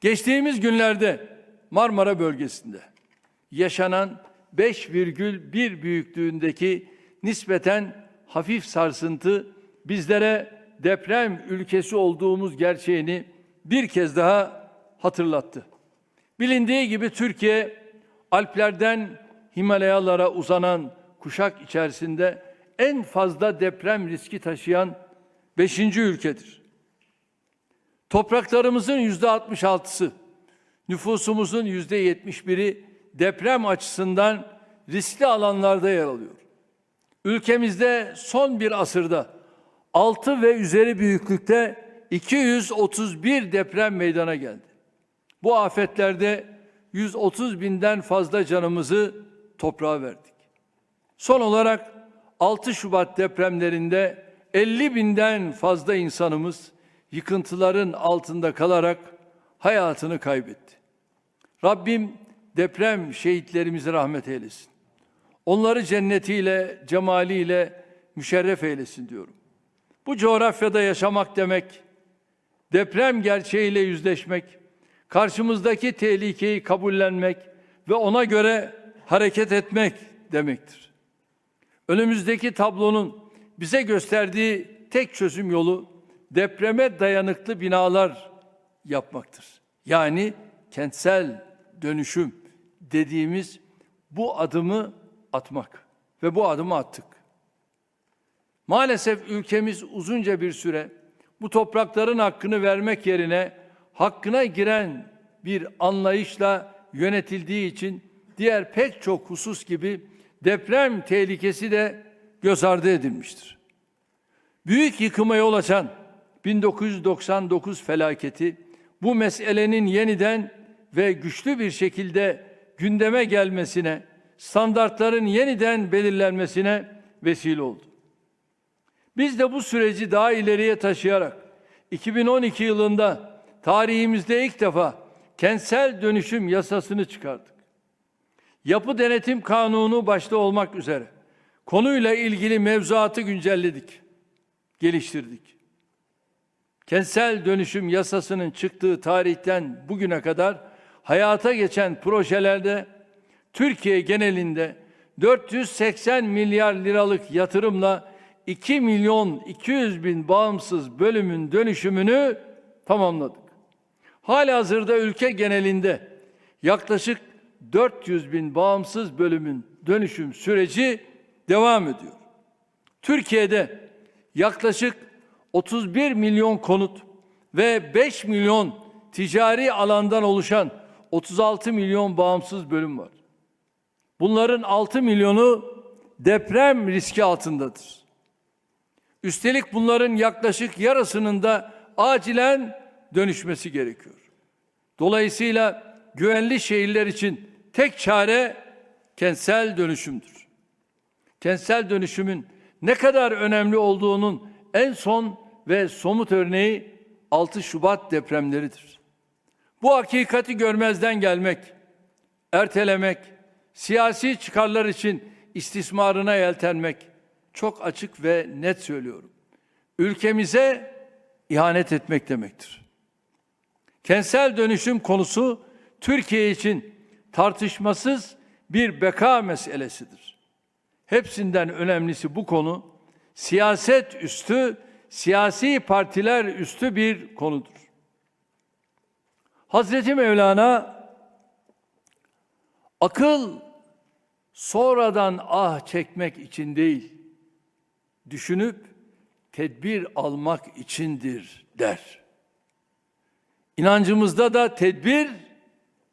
Geçtiğimiz günlerde Marmara bölgesinde yaşanan 5,1 büyüklüğündeki nispeten hafif sarsıntı bizlere deprem ülkesi olduğumuz gerçeğini bir kez daha hatırlattı. Bilindiği gibi Türkiye Alplerden Himalayalara uzanan kuşak içerisinde en fazla deprem riski taşıyan 5. ülkedir. Topraklarımızın yüzde 66'sı, nüfusumuzun yüzde 71'i deprem açısından riskli alanlarda yer alıyor. Ülkemizde son bir asırda 6 ve üzeri büyüklükte 231 deprem meydana geldi. Bu afetlerde 130 binden fazla canımızı toprağa verdik. Son olarak 6 Şubat depremlerinde 50 binden fazla insanımız yıkıntıların altında kalarak hayatını kaybetti. Rabbim deprem şehitlerimize rahmet eylesin. Onları cennetiyle, cemaliyle müşerref eylesin diyorum. Bu coğrafyada yaşamak demek, deprem gerçeğiyle yüzleşmek, karşımızdaki tehlikeyi kabullenmek ve ona göre hareket etmek demektir. Önümüzdeki tablonun bize gösterdiği tek çözüm yolu depreme dayanıklı binalar yapmaktır. Yani kentsel dönüşüm dediğimiz bu adımı atmak ve bu adımı attık. Maalesef ülkemiz uzunca bir süre bu toprakların hakkını vermek yerine hakkına giren bir anlayışla yönetildiği için diğer pek çok husus gibi deprem tehlikesi de göz ardı edilmiştir. Büyük yıkıma yol açan 1999 felaketi bu meselenin yeniden ve güçlü bir şekilde gündeme gelmesine, standartların yeniden belirlenmesine vesile oldu. Biz de bu süreci daha ileriye taşıyarak 2012 yılında tarihimizde ilk defa kentsel dönüşüm yasasını çıkardık. Yapı Denetim Kanunu başta olmak üzere konuyla ilgili mevzuatı güncelledik, geliştirdik. Kentsel dönüşüm yasasının çıktığı tarihten bugüne kadar hayata geçen projelerde Türkiye genelinde 480 milyar liralık yatırımla 2 milyon 200 bin bağımsız bölümün dönüşümünü tamamladık. Halihazırda ülke genelinde yaklaşık 400 bin bağımsız bölümün dönüşüm süreci devam ediyor. Türkiye'de yaklaşık 31 milyon konut ve 5 milyon ticari alandan oluşan 36 milyon bağımsız bölüm var. Bunların 6 milyonu deprem riski altındadır. Üstelik bunların yaklaşık yarısının da acilen dönüşmesi gerekiyor. Dolayısıyla güvenli şehirler için tek çare kentsel dönüşümdür. Kentsel dönüşümün ne kadar önemli olduğunun en son ve somut örneği 6 Şubat depremleridir. Bu hakikati görmezden gelmek, ertelemek, siyasi çıkarlar için istismarına yeltenmek çok açık ve net söylüyorum. Ülkemize ihanet etmek demektir. Kentsel dönüşüm konusu Türkiye için tartışmasız bir beka meselesidir. Hepsinden önemlisi bu konu siyaset üstü, siyasi partiler üstü bir konudur. Hazreti Mevlana akıl sonradan ah çekmek için değil, düşünüp tedbir almak içindir der. İnancımızda da tedbir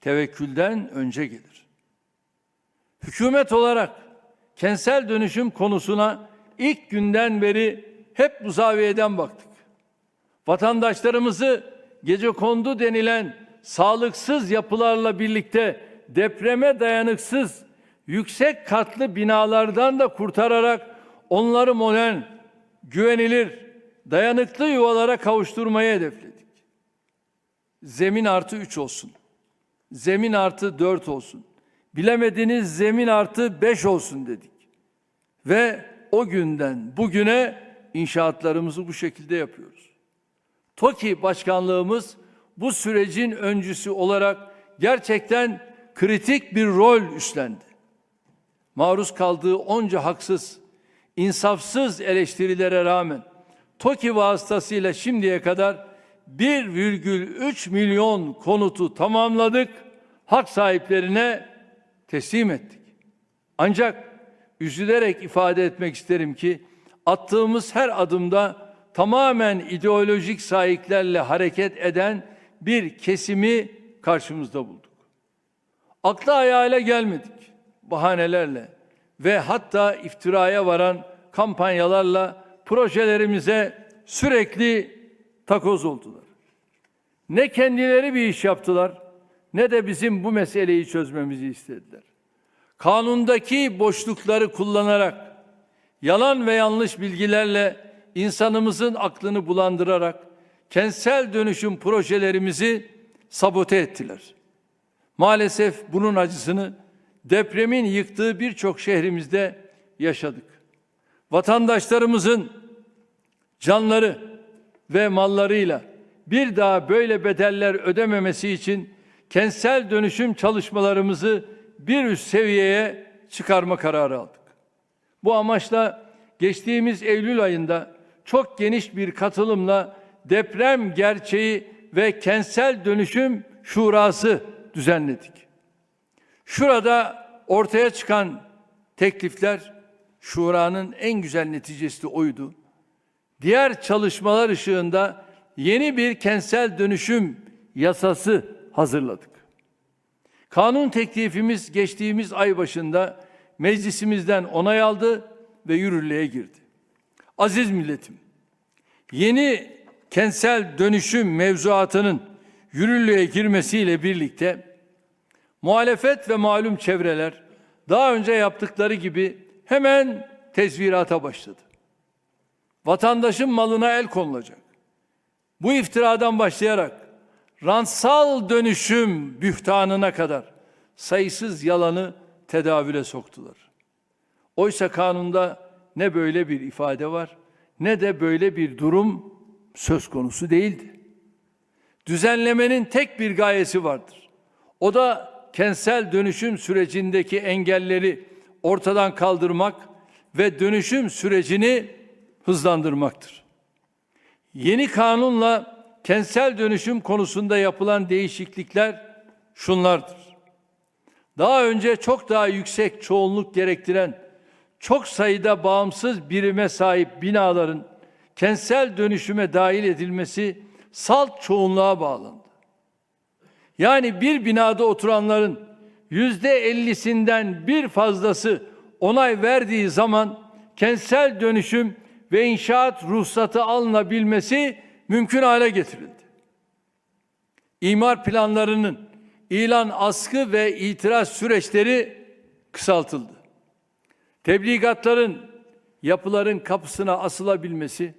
tevekkülden önce gelir. Hükümet olarak kentsel dönüşüm konusuna ilk günden beri hep bu zaviyeden baktık. Vatandaşlarımızı gece kondu denilen sağlıksız yapılarla birlikte depreme dayanıksız yüksek katlı binalardan da kurtararak onları modern, güvenilir, dayanıklı yuvalara kavuşturmayı hedefledik. Zemin artı 3 olsun. Zemin artı 4 olsun. Bilemediniz zemin artı 5 olsun dedik. Ve o günden bugüne inşaatlarımızı bu şekilde yapıyoruz. TOKİ başkanlığımız bu sürecin öncüsü olarak gerçekten kritik bir rol üstlendi. Maruz kaldığı onca haksız, insafsız eleştirilere rağmen TOKİ vasıtasıyla şimdiye kadar 1,3 milyon konutu tamamladık, hak sahiplerine teslim ettik. Ancak üzülerek ifade etmek isterim ki attığımız her adımda tamamen ideolojik sahiplerle hareket eden bir kesimi karşımızda bulduk. Akla hayale gelmedik bahanelerle ve hatta iftiraya varan kampanyalarla projelerimize sürekli takoz oldular. Ne kendileri bir iş yaptılar ne de bizim bu meseleyi çözmemizi istediler. Kanundaki boşlukları kullanarak yalan ve yanlış bilgilerle insanımızın aklını bulandırarak kentsel dönüşüm projelerimizi sabote ettiler. Maalesef bunun acısını depremin yıktığı birçok şehrimizde yaşadık. Vatandaşlarımızın canları ve mallarıyla bir daha böyle bedeller ödememesi için kentsel dönüşüm çalışmalarımızı bir üst seviyeye çıkarma kararı aldık. Bu amaçla geçtiğimiz Eylül ayında çok geniş bir katılımla deprem gerçeği ve kentsel dönüşüm şurası düzenledik. Şurada ortaya çıkan teklifler şuranın en güzel neticesi de oydu. Diğer çalışmalar ışığında yeni bir kentsel dönüşüm yasası hazırladık. Kanun teklifimiz geçtiğimiz ay başında meclisimizden onay aldı ve yürürlüğe girdi. Aziz milletim, yeni kentsel dönüşüm mevzuatının yürürlüğe girmesiyle birlikte muhalefet ve malum çevreler daha önce yaptıkları gibi hemen tezvirata başladı. Vatandaşın malına el konulacak. Bu iftiradan başlayarak rantsal dönüşüm bühtanına kadar sayısız yalanı tedavüle soktular. Oysa kanunda ne böyle bir ifade var ne de böyle bir durum söz konusu değildi. Düzenlemenin tek bir gayesi vardır. O da kentsel dönüşüm sürecindeki engelleri ortadan kaldırmak ve dönüşüm sürecini hızlandırmaktır. Yeni kanunla kentsel dönüşüm konusunda yapılan değişiklikler şunlardır. Daha önce çok daha yüksek çoğunluk gerektiren çok sayıda bağımsız birime sahip binaların kentsel dönüşüme dahil edilmesi salt çoğunluğa bağlandı. Yani bir binada oturanların yüzde ellisinden bir fazlası onay verdiği zaman kentsel dönüşüm ve inşaat ruhsatı alınabilmesi mümkün hale getirildi. İmar planlarının ilan askı ve itiraz süreçleri kısaltıldı. Tebligatların yapıların kapısına asılabilmesi,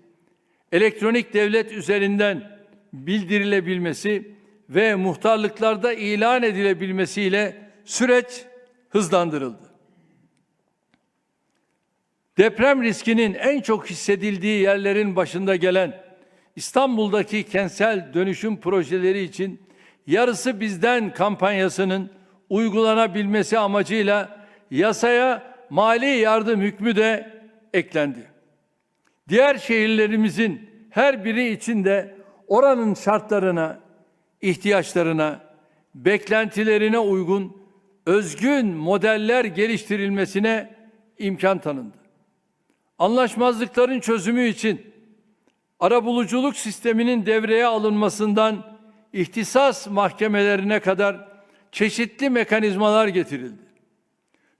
elektronik devlet üzerinden bildirilebilmesi ve muhtarlıklarda ilan edilebilmesiyle süreç hızlandırıldı. Deprem riskinin en çok hissedildiği yerlerin başında gelen İstanbul'daki kentsel dönüşüm projeleri için yarısı bizden kampanyasının uygulanabilmesi amacıyla yasaya mali yardım hükmü de eklendi. Diğer şehirlerimizin her biri için de oranın şartlarına, ihtiyaçlarına, beklentilerine uygun özgün modeller geliştirilmesine imkan tanındı. Anlaşmazlıkların çözümü için arabuluculuk sisteminin devreye alınmasından ihtisas mahkemelerine kadar çeşitli mekanizmalar getirildi.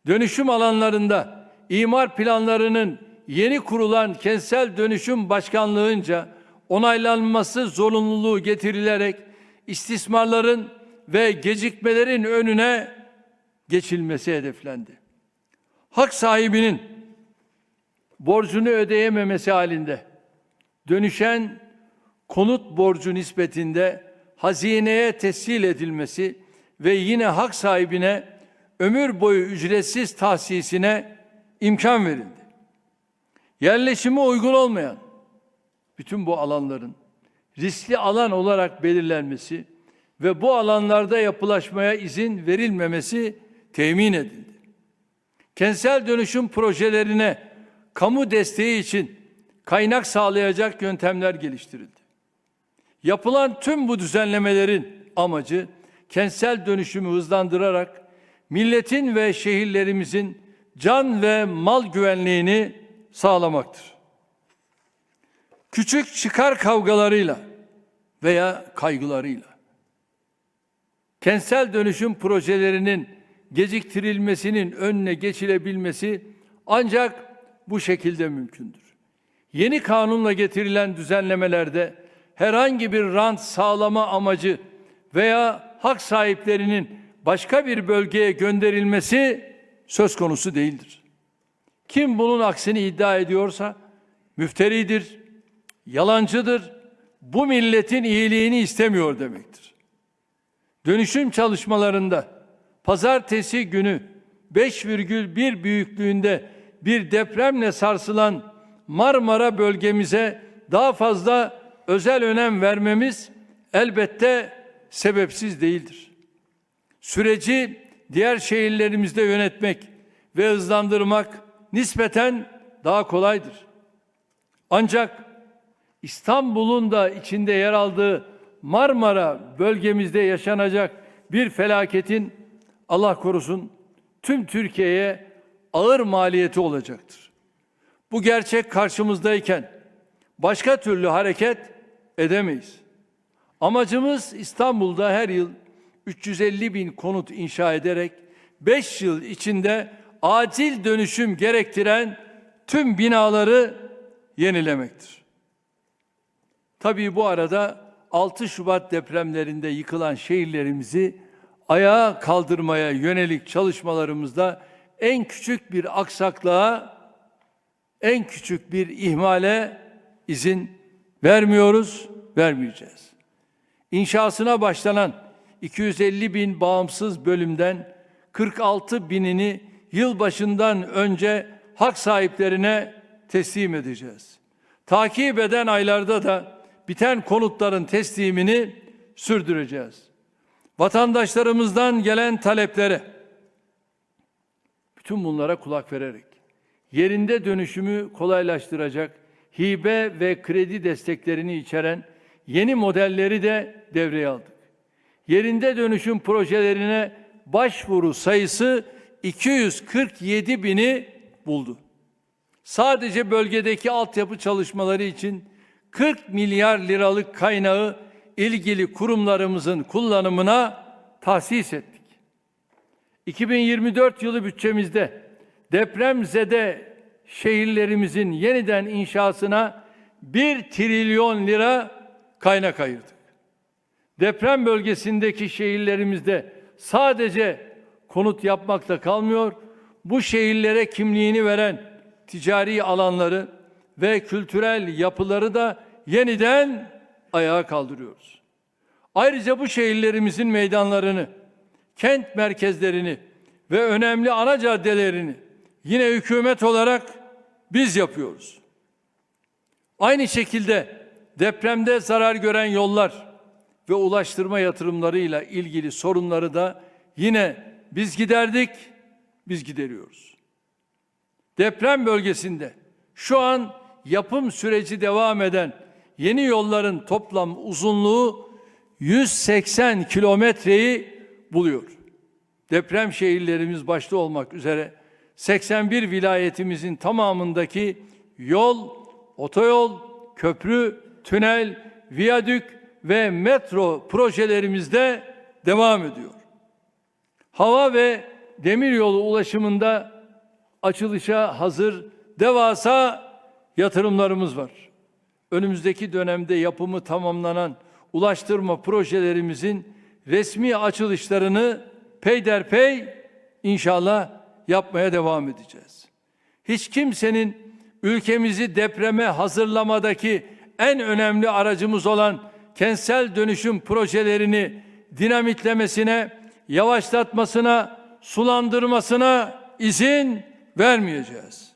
Dönüşüm alanlarında imar planlarının yeni kurulan kentsel dönüşüm başkanlığınca onaylanması zorunluluğu getirilerek istismarların ve gecikmelerin önüne geçilmesi hedeflendi. Hak sahibinin borcunu ödeyememesi halinde dönüşen konut borcu nispetinde hazineye tescil edilmesi ve yine hak sahibine ömür boyu ücretsiz tahsisine imkan verildi. Yerleşimi uygun olmayan bütün bu alanların riskli alan olarak belirlenmesi ve bu alanlarda yapılaşmaya izin verilmemesi temin edildi. Kentsel dönüşüm projelerine kamu desteği için kaynak sağlayacak yöntemler geliştirildi. Yapılan tüm bu düzenlemelerin amacı kentsel dönüşümü hızlandırarak milletin ve şehirlerimizin can ve mal güvenliğini sağlamaktır. Küçük çıkar kavgalarıyla veya kaygılarıyla kentsel dönüşüm projelerinin geciktirilmesinin önüne geçilebilmesi ancak bu şekilde mümkündür. Yeni kanunla getirilen düzenlemelerde herhangi bir rant sağlama amacı veya hak sahiplerinin başka bir bölgeye gönderilmesi söz konusu değildir. Kim bunun aksini iddia ediyorsa müfteridir, yalancıdır, bu milletin iyiliğini istemiyor demektir. Dönüşüm çalışmalarında pazartesi günü 5,1 büyüklüğünde bir depremle sarsılan Marmara bölgemize daha fazla özel önem vermemiz elbette sebepsiz değildir. Süreci diğer şehirlerimizde yönetmek ve hızlandırmak nispeten daha kolaydır. Ancak İstanbul'un da içinde yer aldığı Marmara bölgemizde yaşanacak bir felaketin Allah korusun tüm Türkiye'ye ağır maliyeti olacaktır. Bu gerçek karşımızdayken başka türlü hareket edemeyiz. Amacımız İstanbul'da her yıl 350 bin konut inşa ederek 5 yıl içinde acil dönüşüm gerektiren tüm binaları yenilemektir. Tabii bu arada 6 Şubat depremlerinde yıkılan şehirlerimizi ayağa kaldırmaya yönelik çalışmalarımızda en küçük bir aksaklığa, en küçük bir ihmale izin vermiyoruz, vermeyeceğiz. İnşasına başlanan 250 bin bağımsız bölümden 46 binini yılbaşından önce hak sahiplerine teslim edeceğiz. Takip eden aylarda da biten konutların teslimini sürdüreceğiz. Vatandaşlarımızdan gelen taleplere bütün bunlara kulak vererek yerinde dönüşümü kolaylaştıracak hibe ve kredi desteklerini içeren yeni modelleri de devreye aldık. Yerinde dönüşüm projelerine başvuru sayısı 247 bini buldu. Sadece bölgedeki altyapı çalışmaları için 40 milyar liralık kaynağı ilgili kurumlarımızın kullanımına tahsis ettik. 2024 yılı bütçemizde depremzede şehirlerimizin yeniden inşasına 1 trilyon lira kaynak ayırdık. Deprem bölgesindeki şehirlerimizde sadece konut yapmakla kalmıyor, bu şehirlere kimliğini veren ticari alanları ve kültürel yapıları da yeniden ayağa kaldırıyoruz. Ayrıca bu şehirlerimizin meydanlarını, kent merkezlerini ve önemli ana caddelerini yine hükümet olarak biz yapıyoruz. Aynı şekilde depremde zarar gören yollar ve ulaştırma yatırımlarıyla ilgili sorunları da yine biz giderdik, biz gideriyoruz. Deprem bölgesinde şu an yapım süreci devam eden yeni yolların toplam uzunluğu 180 kilometreyi buluyor. Deprem şehirlerimiz başta olmak üzere 81 vilayetimizin tamamındaki yol, otoyol, köprü, tünel, viyadük ve metro projelerimizde devam ediyor. Hava ve demiryolu ulaşımında açılışa hazır devasa yatırımlarımız var. Önümüzdeki dönemde yapımı tamamlanan ulaştırma projelerimizin resmi açılışlarını peyderpey inşallah yapmaya devam edeceğiz. Hiç kimsenin ülkemizi depreme hazırlamadaki en önemli aracımız olan kentsel dönüşüm projelerini dinamitlemesine, yavaşlatmasına, sulandırmasına izin vermeyeceğiz.